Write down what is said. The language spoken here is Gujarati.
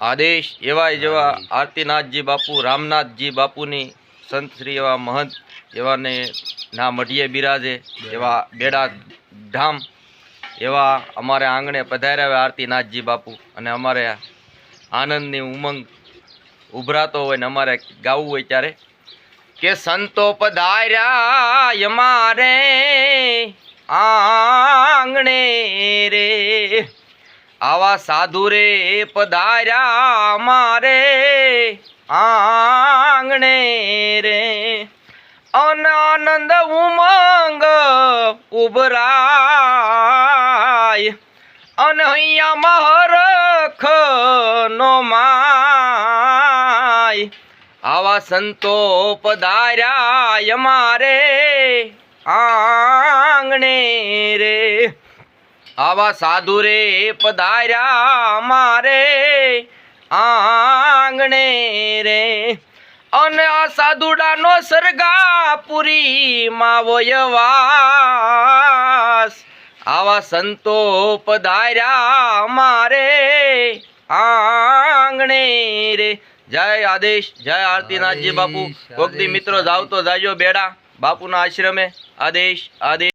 આદેશ એવા જેવા આરતીનાથજી બાપુ રામનાથજી બાપુની સંત શ્રી એવા મહંત એવાને ના મઢીએ બિરાજે એવા બેડા ધામ એવા અમારે આંગણે પધાર્યા આરતીનાથજી બાપુ. અને અમારે આનંદની ઉમંગ ઉભરાતો હોય ને અમારે ગાવું હોય ત્યારે કે સંતો પધાર્યા અમારે આંગણે રે. આવા સાધુ રે પધાર્યા મારે. આંગણે રે. અનાનંદ ઉમંગ ઉભરાય. અન અહીંયા મહરખ નો માય. આવા સંતો પધાર્યા મારે. આંગણે રે. આવા સાધુ રે પધાર્યા મારે આંગણે રે. અને આ સાધુડાનો સરગાપુરી માં વયવાસ આવા સંતો પધાર્યા મારે આંગણે રે. જય આદેશ જય આરતીનાથજી બાપુ. કોકદી મિત્રો જાવ તો જાજો બેડા બાપુના આશ્રમે. આદેશ આદેશ.